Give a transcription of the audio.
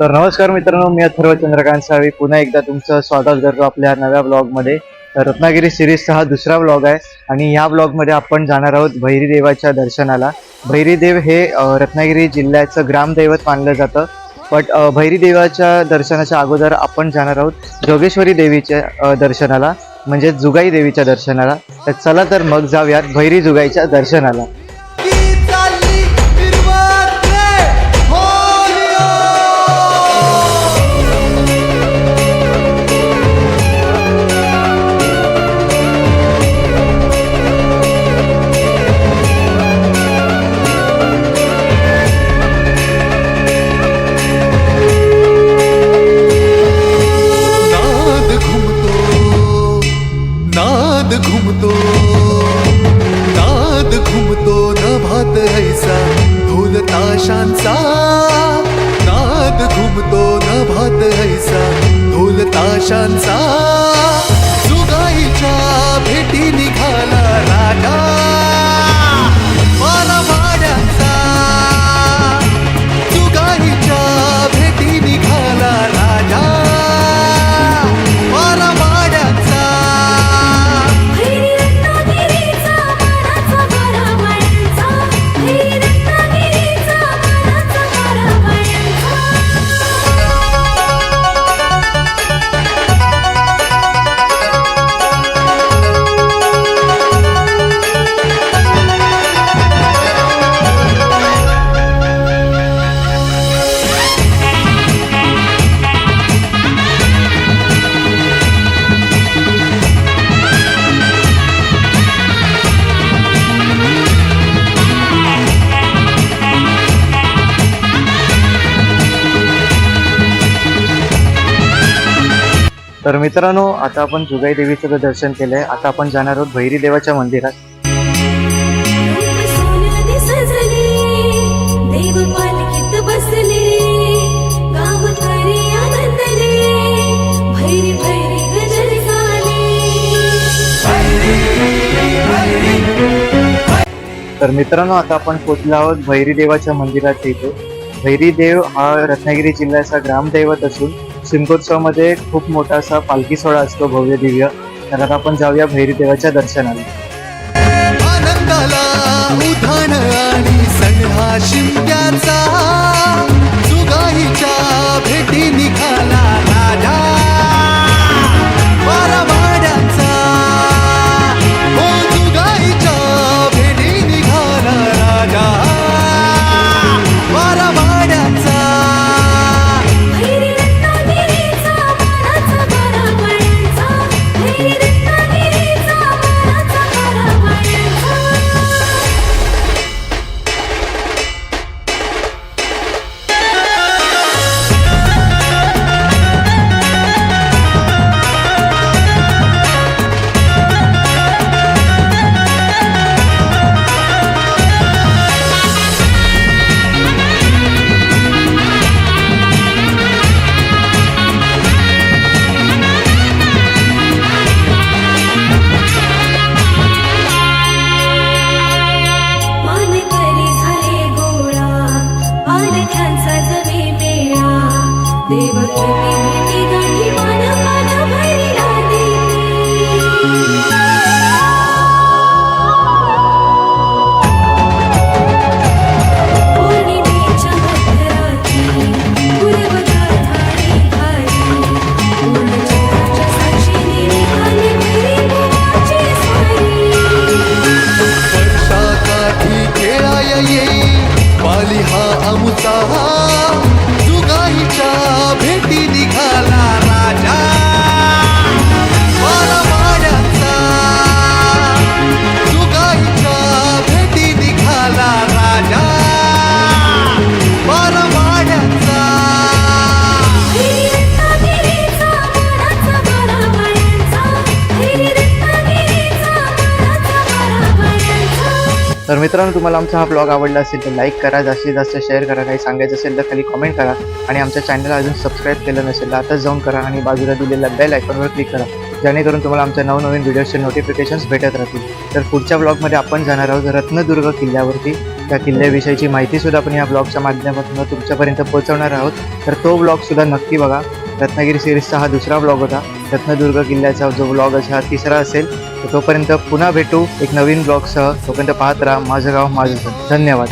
तर नमस्कार मित्रांनो मी अथर्व चंद्रकांत साळवी पुन्हा एकदा तुमचं स्वागत करतो आपल्या नव्या ब्लॉगमध्ये. तर रत्नागिरी सिरीजचा हा दुसरा ब्लॉग आहे आणि या ब्लॉगमध्ये आपण जाणार आहोत भैरी देवाच्या दर्शनाला. भैरीदेव हे रत्नागिरी जिल्ह्याचं ग्रामदैवत मानलं जातं. बट भैरी देवाच्या दर्शनाच्या अगोदर आपण जाणार आहोत जोगेश्वरी देवीच्या दर्शनाला म्हणजे जुगाई देवीच्या दर्शनाला. तर चला तर मग जाऊयात भैरी जुगाईच्या दर्शनाला. ढोल ताशांचा नाद घुमतो नभात ऐसा ढोल ताशांचा सुगाईच्या तर मित्रांनो आता आपण जुगाई देवीचं दर्शन केलंय आता आपण जाणार आहोत भैरी देवाच्या मंदिरात. तर मित्रांनो आता आपण पोचलो आहोत भैरी देवाच्या मंदिरात इथे. भैरी देव हा रत्नागिरी जिल्ह्याचा ग्रामदैवत असून सिंकोत्सवामध्ये खूप मोठा असा पालखी सोहळा असतो भव्य दिव्य. तर आता आपण जाऊया भैरी देवाच्या दर्शनाला आणि भेटी निघाला. देव तर मित्रांनो तुम्हाला आमचा हा ब्लॉग आवडला असेल तर लाईक करा. जास्तीत जास्त शेअर करा. काही सांगायचं असेल तर खाली कमेंट करा. आणि आमच्या चॅनलला अजून सबस्क्राईब केलं नसेल तर आताच जाऊन करा आणि बाजूला दिलेल्या बेल आयकॉनवर क्लिक करा. जेणेकरून तुम्हाला आमच्या नवनवीन व्हिडिओचे नोटिफिकेशन्स भेटत राहतील. तर पुढच्या ब्लॉगमध्ये आपण जाणार आहोत रत्नदुर्ग किल्ल्यावरती. त्या किल्ल्याविषयीची माहितीसुद्धा आपण या ब्लॉगच्या माध्यमातून तुमच्यापर्यंत पोहोचवणार आहोत. तर तो ब्लॉगसुद्धा नक्की बघा. रत्नागिरी सिरीजचा हा दुसरा ब्लॉग होता. रत्नदुर्ग किल्ल्याचा जो ब्लॉग असा हा तिसरा असेल. तर तोपर्यंत पुन्हा भेटू एक नवीन ब्लॉगसह तोपर्यंत पाहत राहा. माझं गाव माझं सण धन्यवाद.